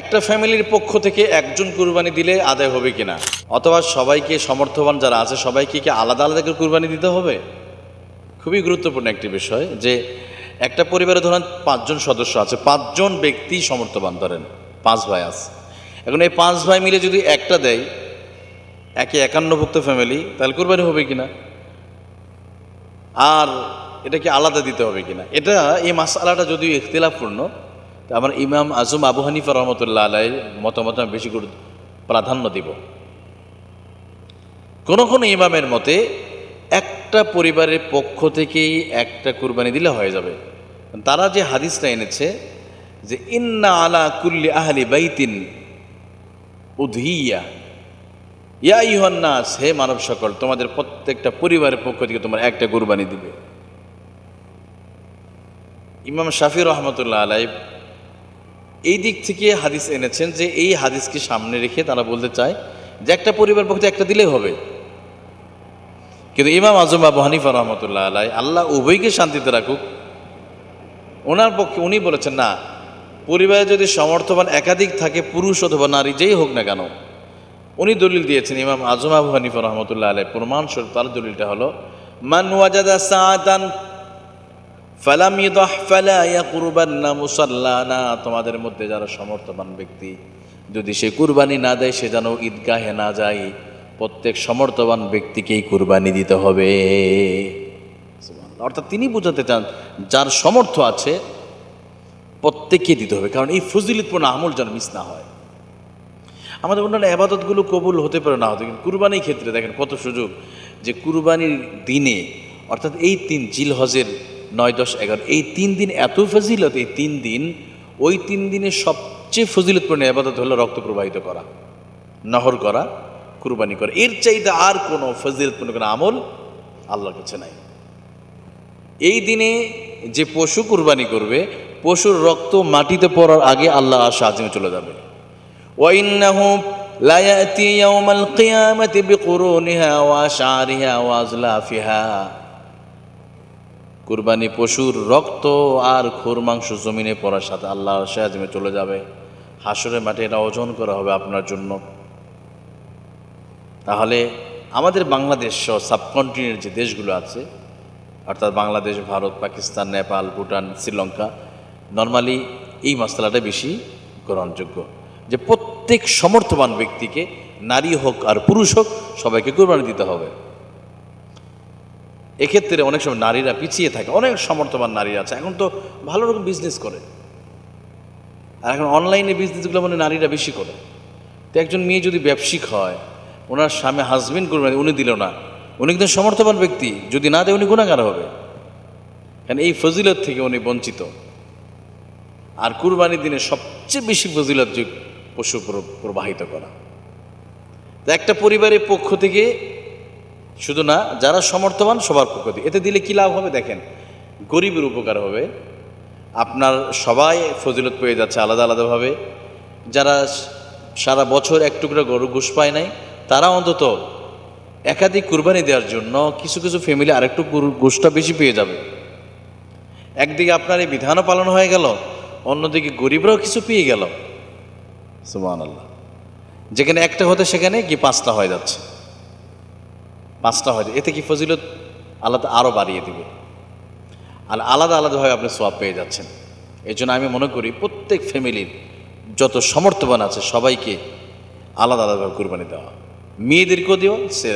একটা ফ্যামিলির পক্ষ থেকে একজন কুরবানি দিলে আদায় হবে কিনা? অথবা সবাইকে সমর্থবান যারা আছে, সবাইকে কি আলাদা আলাদা করে কুরবানি দিতে হবে? খুবই গুরুত্বপূর্ণ একটি বিষয় যে একটা পরিবারে ধরেন পাঁচজন সদস্য আছে, পাঁচজন ব্যক্তি সমর্থবান ধরেন, পাঁচ ভাই আছে। এখন এই পাঁচ ভাই মিলে যদি একটা দেয়, একে একান্নভুক্ত ফ্যামিলি, তাহলে কুরবানি হবে কিনা? আর এটা কি আলাদা দিতে হবে কিনা? এটা এই মাসালাটা যদিও ইখতিলাফপূর্ণ আমার ইমাম আজম আবু হানিফা রহমতুল্লাহ আলাই মতামত আমি বেশি গুরুত্ব প্রাধান্য দিব। কোন কোন ইমামের মতে একটা পরিবারের পক্ষ থেকেই একটা কুরবানি দিলে হয়ে যাবে। তারা যে হাদিসটা এনেছে যে, ইন্না আলা কুল্লি আহলি বাইতিন উধিয়া। ইয়া ইহন্নাস হে মানব সকল, তোমাদের প্রত্যেকটা পরিবারের পক্ষ থেকে তোমার একটা কুরবানি দিবে। ইমাম শাফি রহমতুল্লাহ আলাই এই দিক থেকে হাদিস এনেছেন যে এই হাদিসকে সামনে রেখে তারা বলতে চায় যে একটা পরিবার পক্ষে একটা দিলেই হবে। কিন্তু ইমাম আজম আবু হানিফা রহমতুল্লাহ আলাই আল্লাহ উভয়কে শান্তিতে রাখুক। ওনার পক্ষে উনি বলেছেন, না, পরিবারে যদি সমর্থবান একাধিক থাকে, পুরুষ অথবা নারী, যেই হোক না কেন। উনি দলিল দিয়েছেন ইমাম আজম আবু হানিফা রহমতুল্লাহ আলাই প্রমাণ স্বরূপ তার দলিলটা হলো, মান ওয়াজাদা সাআতান ফালাম ইদাহ ফালা ইয়াকুরবান্না মুসাল্লানা। তোমাদের মধ্যে যারা সমর্থবান ব্যক্তি, যদি সে কুরবানি না দেয়, সে যেন ঈদগাহে না যায়। প্রত্যেক সমর্থবান ব্যক্তিকেই কুরবানি দিতে হবে। অর্থাৎ তিনি বোঝাতে চান, যার সমর্থ আছে, প্রত্যেককে দিতে হবে। কারণ এই ফজিলতপূর্ণ আমল যেন মিস না হয়। আমাদের অন্যান্য আবাদতগুলো কবুল হতে পারে না হতে, কিন্তু কুরবানির ক্ষেত্রে দেখেন কত সুযোগ যে কুরবানির দিনে, অর্থাৎ এই তিন জিল হজের নয় দশ এগারো। এই তিন দিন এত ফজিলত, এই তিন দিন, ওই তিন দিনের সবচেয়ে ফজিলতপূর্ণ আবাদত হলো রক্ত প্রবাহিত করা, নহর করা, কুরবানি করা। এর চাইতে আর কোনো ফজিলতপূর্ণ কোনো আমল আল্লাহর কাছে নাই। এই দিনে যে পশু কুরবানি করবে, পশুর রক্ত মাটিতে পড়ার আগে আল্লাহ আর সাহায্যে চলে যাবে। লায়াতি ইয়াউমাল কিয়ামাতি বিকুরুনিহা ওয়া শারিহা ওয়া আজলাফিহা। কুরবানি পশুর রক্ত আর খুর মাংস জমিনে পড়ার সাথে আল্লাহ সাহায্যে চলে যাবে। হাসরের মাঠে এটা ওজন করা হবে আপনার জন্য। তাহলে আমাদের বাংলাদেশ সহ সাবকন্টিনেন্ট যে দেশগুলো আছে, অর্থাৎ বাংলাদেশ, ভারত, পাকিস্তান, নেপাল, ভুটান, শ্রীলঙ্কা, নর্মালি এই মশলাটা বেশি গ্রহণযোগ্য। যে প্রত্যেক সমর্থবান ব্যক্তিকে, নারী হোক আর পুরুষ হোক, সবাইকে কোরবানি দিতে হবে। এক্ষেত্রে অনেক সময় নারীরা পিছিয়ে থাকে, অনেক সমর্থবান নারী আছে, এখন তো ভালো রকম বিজনেস করে। আর এখন অনলাইনে বিজনেসগুলো মানে নারীরা বেশি করে। তো একজন মেয়ে যদি ব্যবসায়িক হয়, ওনার স্বামী হাজবেন্ড করবেন উনি দিল না, উনি কিন্তু সমর্থবান ব্যক্তি, যদি না দেয় উনি গুণাগার হবে। কারণ এই ফজিলত থেকে উনি বঞ্চিত। আর কুরবানির দিনে সবচেয়ে বেশি ফজিলত যে পশু প্রবাহিত করা। একটা পরিবারের পক্ষ থেকে শুধু না যারা সমর্থবান সবার পক্ষ থেকে এতে দিলে কী লাভ হবে দেখেন? গরিবের উপকার হবে। আপনার সবাই ফজিলত পেয়ে যাচ্ছে আলাদা আলাদাভাবে। যারা সারা বছর এক টুকরা গরু ঘুষ পায় নাই তারা অন্তত একাধিক কুরবানি দেওয়ার জন্য কিছু কিছু ফ্যামিলি আরেকটু গুরু- গোষ্ঠটা বেশি পেয়ে যাবে। একদিকে আপনার এই বিধানও পালন হয়ে গেল অন্যদিকে গরিবরাও কিছু পেয়ে গেল। সুমান আল্লাহ যেখানে একটা হতে সেখানে কি পাঁচটা হয়ে যাচ্ছে। পাঁচটা হয়ে, এতে কি ফজিলত আলাদা আরও বাড়িয়ে দিবে? আর আলাদা আলাদাভাবে আপনি সোয়াব পেয়ে যাচ্ছেন। এই জন্য আমি মনে করি প্রত্যেক ফ্যামিলির যত সমর্থবান আছে, সবাইকে আলাদা আলাদাভাবে কুরবানি দেওয়া। মেয়েদেরকেও দিও সে